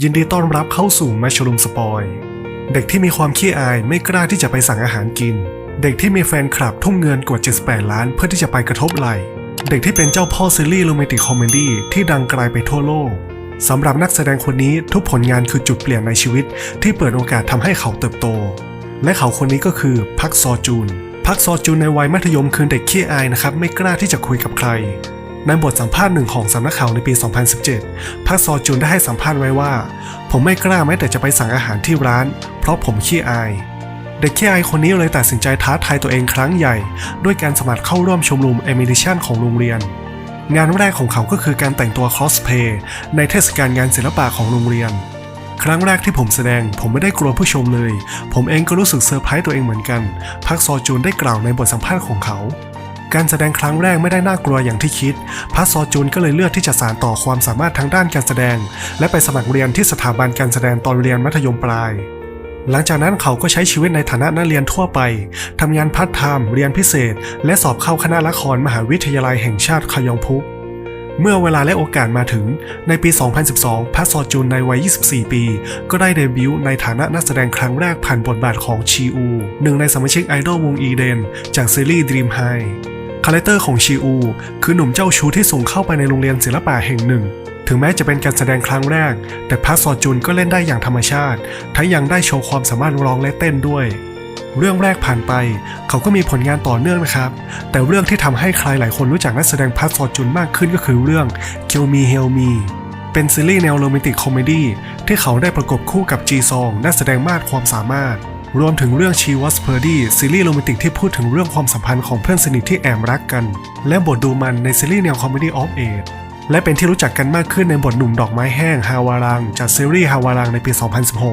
ยินดีต้อนรับเข้าสู่แมชลูมสปอย เด็กที่มีความขี้อายไม่กล้าที่จะไปสั่งอาหารกิน เด็กที่มีแฟนคลับทุ่มเงินกว่า 78 ล้านเพื่อที่จะไปกระทบไหล เด็กที่เป็นเจ้าพ่อซีรีส์โรแมนติกคอมเมดี้ที่ดังไกลไปทั่วโลก สำหรับนักแสดงคนนี้ทุกผลงานคือจุดเปลี่ยนในชีวิต ที่เปิดโอกาสทำให้เขาเติบโต และเขาคนนี้ก็คือพักซอจูน พักซอจูนในวัยมัธยมคือเด็กขี้อายนะครับไม่กล้าที่จะคุยกับใคร ในบทสัมภาษณ์หนึ่งของสำนักข่าวในปี 2017 พักซอจุนได้ให้สัมภาษณ์ไว้ว่า ผมไม่กล้าแม้แต่จะไปสั่งอาหารที่ร้าน เพราะผมขี้อาย เด็กขี้อายคนนี้เลยตัดสินใจท้าทายตัวเองครั้งใหญ่ ด้วยการสมัครเข้าร่วมชมรมเอมิ i ชันของโรงเรียน งานแรกของเขาก็คือการแต่งตัวคอสเพย์ในเทศกาลงานศิลปะของโรงเรียน ครั้งแรกที่ผมแสดง ผมไม่ได้กลัวผู้ชมเลย ผมเองก็รู้สึกเซอร์ไพรส์ตัวเองเหมือนกัน พักซอจูนได้กล่าวในบทสัมภาษณ์ของเขา การแสดงครั้งแรกไม่ได้น่ากลัวอย่างที่คิด พัสซอจูนก็เลยเลือกที่จะสานต่อความสามารถทางด้านการแสดง และไปสมัครเรียนที่สถาบันการแสดงตอนเรียนมัธยมปลาย หลังจากนั้นเขาก็ใช้ชีวิตในฐานะนักเรียนทั่วไป ทำงานพาร์ทไทม์เรียนพิเศษ และสอบเข้าคณะละครมหาวิทยาลัยแห่งชาติคยองพุกเมื่อเวลาและโอกาสมาถึง ในปี 2012 พัสซอจูนในวัย 24 ปี ก็ได้เดบิวต์ในฐานะนักแสดงครั้งแรกผ่านบทบาทของชีอู หนึ่งในสมาชิกไอดอลวงอีเดน จากซีรีส์ Dream High คาแรคเตอร์ของชีอู คือหนุ่มเจ้าชู้ที่ส่งเข้าไปในโรงเรียนศิลปะแห่งหนึ่ง ถึงแม้จะเป็นการแสดงครั้งแรก แต่พัสซอจุนก็เล่นได้อย่างธรรมชาติ ทั้งยังได้โชว์ความสามารถร้องและเต้นด้วย เรื่องแรกผ่านไป เขาก็มีผลงานต่อเนื่องนะครับ แต่เรื่องที่ทำให้ใครหลายคนรู้จักนักแสดงพัสซอจุนมากขึ้นก็คือเรื่อง Kill Me Heal Me เป็นซีรีส์แนวโรแมนติกคอมเมดี้ที่เขาได้ประกบคู่กับจีซองนักแสดงมากความสามารถ รวมถึงเรื่อง She Was Purdy ซีรีส์โรแมนติกที่พูดถึงเรื่องความสัมพันธ์ของเพื่อนสนิทที่แอบรักกัน และบทดูมันในซีรีส์แนวคอมเมดี้ออฟเอทและเป็นที่รู้จักกันมากขึ้นในบทหนุ่มดอกไม้แห้งฮาวารัง จากซีรีส์ฮาวารังในปี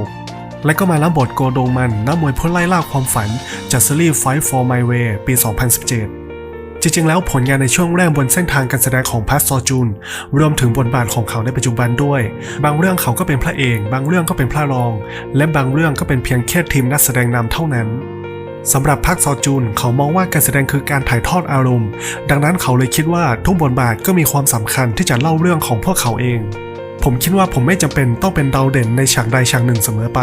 2016 และก็มารับบทโกโดมันนักมวยผู้ไล่ล่าความฝันจากซีรีส์ Fight for My Way ปี 2017 จริงๆ แล้วผลงานในช่วงแรกบนเส้นทางการแสดงของพัสซอจูน รวมถึงบทบาทของเขาในปัจจุบันด้วย บางเรื่องเขาก็เป็นพระเอก บางเรื่องก็เป็นพระรอง และบางเรื่องก็เป็นเพียงแค่ทีมนักแสดงนำเท่านั้นสำหรับพักซอจูน เขามองว่าการแสดงคือการถ่ายทอดอารมณ์ ดังนั้นเขาเลยคิดว่าทุกบทบาทก็มีความสำคัญที่จะเล่าเรื่องของพวกเขาเอง ผมคิดว่าผมไม่จำเป็นต้องเป็นดาวเด่นในฉากใดฉากหนึ่งเสมอไป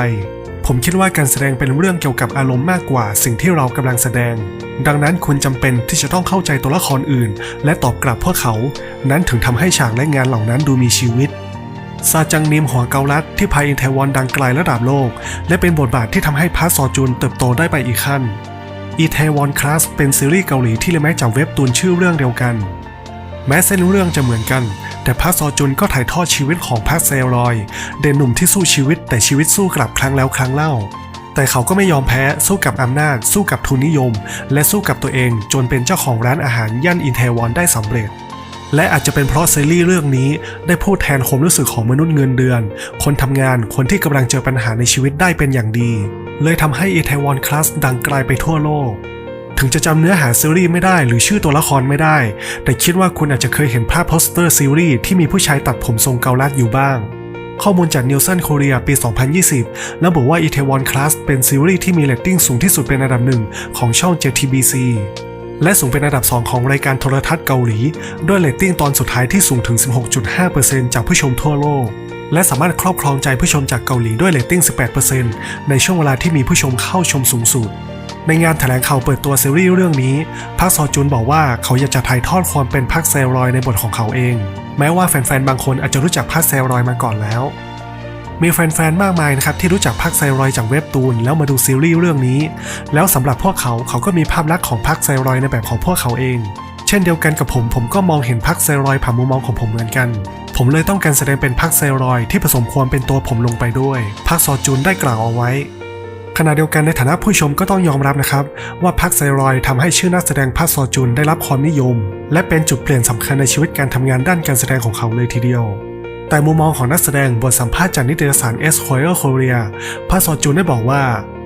ผมคิดว่าการแสดงเป็นเรื่องเกี่ยวกับอารมณ์มากกว่าสิ่งที่เรากำลังแสดง ดังนั้นคุณจำเป็นที่จะต้องเข้าใจตัวละครอื่น และตอบกลับพวกเขา นั้นถึงทำให้ฉากและงานเหล่านั้นดูมีชีวิตซาจังนิมหัวเกาลัดที่พาอินเทวอนดังไกลระดับโลก และเป็นบทบาทที่ทำให้พาร์ซอจุนเติบโตได้ไปอีกขั้นอีเทวอนคลาสเป็นซีรีส์เกาหลีที่เรียกมาจากเว็บตูนชื่อเรื่องเดียวกัน แม้เส้นเรื่องจะเหมือนกัน แต่พร์ทซอจุนก็ถ่ายทอดชีวิตของพร์ทเซลรอย เด่นหนุ่มที่สู้ชีวิตแต่ชีวิตสู้กลับครั้งแล้วครั้งเล่า แต่เขาก็ไม่ยอมแพ้สู้กับอำนาจ สู้กับทุนนิยม และสู้กับตัวเองจนเป็นเจ้าของร้านอาหารย่านอินเทวอนได้สำเร็จ และอาจจะเป็นเพราะซีรีส์เรื่องนี้ได้พูดแทนความรู้สึกของมนุษย์เงินเดือน คนทำงานคนที่กำลังเจอปัญหาในชีวิตได้เป็นอย่างดี เลยทำให้อีเทวอนคลาสดังไกลไปทั่วโลก ถึงจะจำเนื้อหาซีรีส์ไม่ได้หรือชื่อตัวละครไม่ได้ แต่คิดว่าคุณอาจจะเคยเห็นภาพโปสเตอร์ซีรีส์ที่มีผู้ชายตัดผมทรงเกาลัดอยู่บ้าง ข้อมูลจาก Nielsen Korea ปี 2020 ระบุว่า Itaewon Class เป็นซีรีส์ที่มีเรตติ้งสูงที่สุดเป็นอันดับหนึ่งของช่อง JTBC และสูงเป็นอันดับ 2 ของรายการโทรทัศน์เกาหลี ด้วยเรตติ้งตอนสุดท้ายที่สูงถึง 16.5%จากผู้ชมทั่วโลก และสามารถครอบครองใจผู้ชมจากเกาหลีด้วยเรตติ้ง 18%ในช่วงเวลาที่มีผู้ชมเข้าชมสูงสุด ในงานแถลงข่าวเปิดตัวซีรีส์เรื่องนี้ พักซอจุนบอกว่าเขาอยากจะถ่ายทอดความเป็นพักเซลรอยในบทของเขาเอง แม้ว่าแฟนๆ บางคนอาจจะรู้จักพักเซลรอยมาก่อนแล้ว มีแฟนๆ มากมายนะครับที่รู้จักพักไซรอยจากเว็บตูนแล้วมาดูซีรีส์เรื่องนี้ แล้วสำหรับพวกเขาเขาก็มีภาพลักษณ์ของพักไซรอยในแบบของพวกเขาเอง เช่นเดียวกันกับผมผมก็มองเห็นพักไซรอยผ่านมุมมองของผมเหมือนกันผมเลยต้องการแสดงเป็นพักไซรอยที่ผสมความเป็นตัวผมลงไปด้วยพักซอจูนได้กล่าวเอาไว้ ขณะเดียวกันในฐานะผู้ชมก็ต้องยอมรับนะครับ ว่าพักไซรอยทำให้ชื่อนักแสดงพักซอจุนได้รับความนิยม และเป็นจุดเปลี่ยนสำคัญในชีวิตการทำงานด้านการแสดงของเขาเลยทีเดียว แต่มุมมองของนักแสดงบทสัมภาษณ์จากนิตยสาร S q u a r e Korea พักซอจุนได้บอกว่า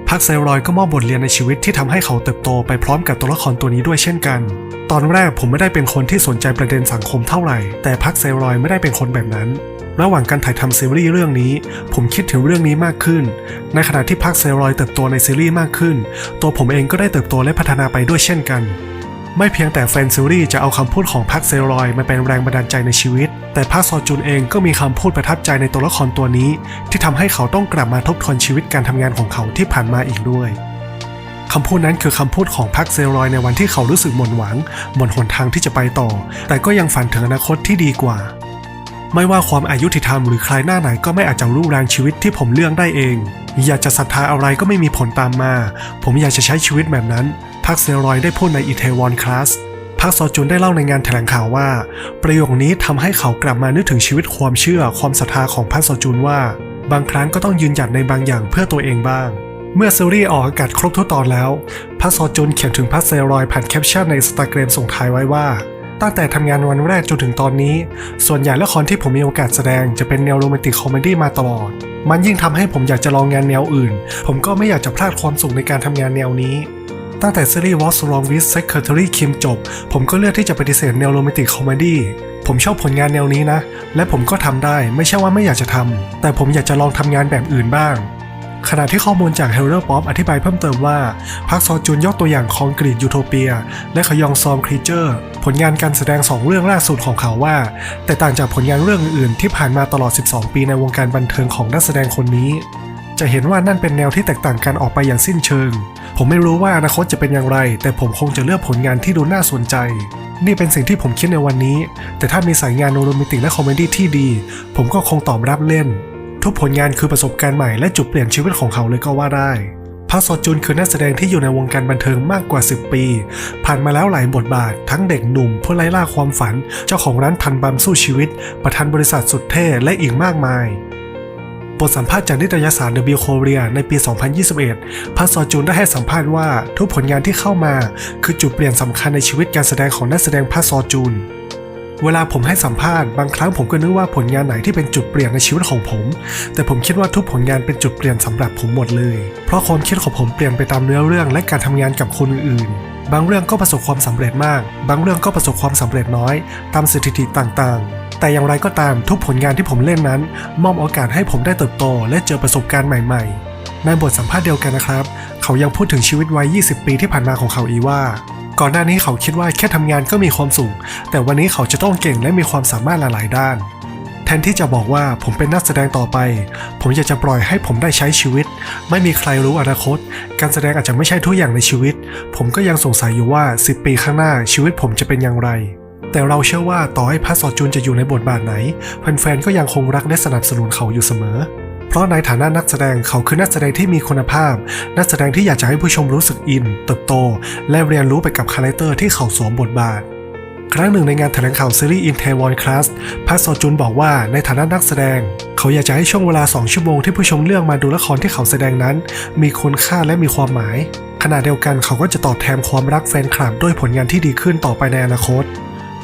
พักไซรอยก็มอบบทเรียนในชีวิตที่ทำให้เขาเติบโตไปพร้อมกับตัวละครตัวนี้ด้วยเช่นกัน ตอนแรกผมไม่ได้เป็นคนที่สนใจประเด็นสังคมเท่าไหร่ แต่พักไซรอยไม่ได้เป็นคนแบบนั้น ระหว่างการถ่ายทำซีรีส์เรื่องนี้ ผมคิดถึงเรื่องนี้มากขึ้น ในขณะที่พักเซรอยเติบโตในซีรีส์มากขึ้น ตัวผมเองก็ได้เติบโตและพัฒนาไปด้วยเช่นกัน ไม่เพียงแต่แฟนซีรีส์จะเอาคำพูดของพักเซรอยมาเป็นแรงบันดาลใจในชีวิต แต่พักซอจุนเองก็มีคำพูดประทับใจในตัวละครตัวนี้ ที่ทำให้เขาต้องกลับมาทบทวนชีวิตการทำงานของเขาที่ผ่านมาอีกด้วยคำพูดนั้นคือคำพูดของพักเซรอยในวันที่เขารู้สึกหม่นหวัง หมดหนทางที่จะไปต่อ แต่ก็ยังฝันถึงอนาคตที่ดีกว่า ไม่ว่าความอายุติธรรมหรือใครหน้าไหนก็ไม่อาจจะรุ่งแรงชีวิตที่ผมเลือกได้เอง อยากจะศรัทธาอะไรก็ไม่มีผลตามมา ผมอยากจะใช้ชีวิตแบบนั้น พักเซรอยได้พูดในอีเทวอนคลาสพักซอจุนได้เล่าในงานแถลงข่าวว่า ประโยคนี้ทำให้เขากลับมานึกถึงชีวิตความเชื่อความศรัทธาของพักซอจุนว่า บางครั้งก็ต้องยืนหยัดในบางอย่างเพื่อตัวเองบ้าง เมื่อซีรีส์ออกอากาศครบทุกตอนแล้วพักซอจุนเขียนถึงพักเซรอยผ่านแคปชั่นในสตาแกรมส่งท้ายไว้ว่า ตั้งแต่ทำงานวันแรกจนถึงตอนนี้ ส่วนใหญ่ละครที่ผมมีโอกาสแสดงจะเป็นแนวโรแมนติกคอมเมดี้มาตลอด มันยิ่งทำให้ผมอยากจะลองงานแนวอื่น ผมก็ไม่อยากจะพลาดความสุขในการทำงานแนวนี้ ตั้งแต่ซีรีส์ What's Wrong with Secretary Kim จบ ผมก็เลือกที่จะปฏิเสธแนวโรแมนติกคอมเมดี้ผมชอบผลงานแนวนี้นะ และผมก็ทำได้ไม่ใช่ว่าไม่อยากจะทำแต่ผมอยากจะลองทำงานแบบอื่นบ้างขณะที่ข้อมูลจาก h e r o Pop อธิบายเพิ่มเติมว่า พักซอจุนยกตัวอย่างคอนกรีตยูโทเปีย และขยองซอมครีเจอร์ ผลงานการแสดงสองเรื่องล่าสุดของเขาว่า แต่ต่างจากผลงานเรื่องอื่นที่ผ่านมาตลอด 12 ปีในวงการบันเทิงของนักแสดงคนนี้ จะเห็นว่านั่นเป็นแนวที่แตกต่างกันออกไปอย่างสิ้นเชิง ผมไม่รู้ว่าอนาคตจะเป็นอย่างไร แต่ผมคงจะเลือกผลงานที่ดูน่าสนใจ นี่เป็นสิ่งที่ผมคิดในวันนี้ แต่ถ้ามีสายงานโรแมนติกและคอมเมดี้ที่ดี ผมก็คงตอบรับเล่น ทุกผลงานคือประสบการณ์ใหม่และจุดเปลี่ยนชีวิตของเขาเลยก็ว่าได้ พักซอจุนคือนักแสดงที่อยู่ในวงการบันเทิงมากกว่า 10 ปี ผ่านมาแล้วหลายบทบาท ทั้งเด็กหนุ่มผู้ไล่ล่าความฝัน เจ้าของร้านพันบัมสู้ชีวิต ประธานบริษัทสุดเท่และอีกมากมายบทสัมภาษณ์จากนิตยสาร The Bill Korea ในปี 2021พัสซอจุนได้ให้สัมภาษณ์ว่า ทุกผลงานที่เข้ามา คือจุดเปลี่ยนสำคัญในชีวิตการแสดงของนักแสดงพัสซอจุน เวลาผมให้สัมภาษณ์บางครั้งผมก็นึกว่าผลงานไหนที่เป็นจุดเปลี่ยนในชีวิตของผม แต่ผมคิดว่าทุกผลงานเป็นจุดเปลี่ยนสำหรับผมหมดเลย เพราะความคิดของผมเปลี่ยนไปตามเนื้อเรื่องและการทำงานกับคนอื่นบางเรื่องก็ประสบความสำเร็จมาก บางเรื่องก็ประสบความสำเร็จน้อย ตามสถิติต่างๆ แต่อย่างไรก็ตามทุกผลงานที่ผมเล่นนั้น มอบโอกาสให้ผมได้เติบโต และเจอประสบการณ์ใหม่ๆ ในบทสัมภาษณ์เดียวกันนะครับ เขายังพูดถึงชีวิตวัย 20 ปีที่ผ่านมาของเขาอีกว่า ก่อนหน้านี้เขาคิดว่าแค่ทำงานก็มีความสุข แต่วันนี้เขาจะต้องเก่งและมีความสามารถหลายๆด้าน แทนที่จะบอกว่าผมเป็นนักแสดงต่อไป ผมอยากจะปล่อยให้ผมได้ใช้ชีวิต ไม่มีใครรู้อนาคต การแสดงอาจจะไม่ใช่ทุกอย่างในชีวิต ผมก็ยังสงสัยอยู่ว่า 10 ปีข้างหน้าชีวิตผมจะเป็นอย่างไร แต่เราเชื่อว่าต่อให้พัสซอจุนจะอยู่ในบทบาทไหนแฟนๆก็ยังคงรักและสนับสนุนเขาอยู่เสมอ เพราะในฐานะนักแสดงเขาคือนักแสดงที่มีคุณภาพ นักแสดงที่อยากจะให้ผู้ชมรู้สึกอิน เติบโต และเรียนรู้ไปกับคาแรคเตอร์ที่เขาสวมบทบาทครั้งหนึ่งในงานแถลงข่าวซีรีส์ In Taiwan Class พัสโซจุนบอกว่าในฐานะนักแสดง เขาอยากจะให้ช่วงเวลา 2 ชั่วโมงที่ผู้ชมเลือกมาดูละครที่เขาแสดงนั้น มีคุณค่าและมีความหมาย ขณะเดียวกันเขาก็จะตอบแทนความรักแฟนคลับด้วยผลงานที่ดีขึ้นต่อไปในอนาคต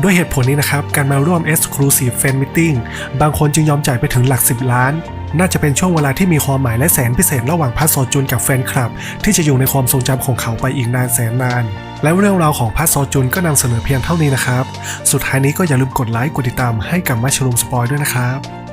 ด้วยเหตุผลนี้นะครับ การมาร่วม Exclusive Fan Meeting บางคนจึงยอมจ่ายไปถึงหลัก 10 ล้าน น่าจะเป็นช่วงเวลาที่มีความหมายและแสนพิเศษระหว่างพัสโซจุนกับแฟนคลับ ที่จะอยู่ในความทรงจำของเขาไปอีกนานแสนนานและเรื่องราวของพัสโซจุนก็นำเสนอเพียงเท่านี้นะครับ สุดท้ายนี้ก็อย่าลืมกดไลค์กดติดตามให้กับมัชรุมสปอยด้วยนะครับ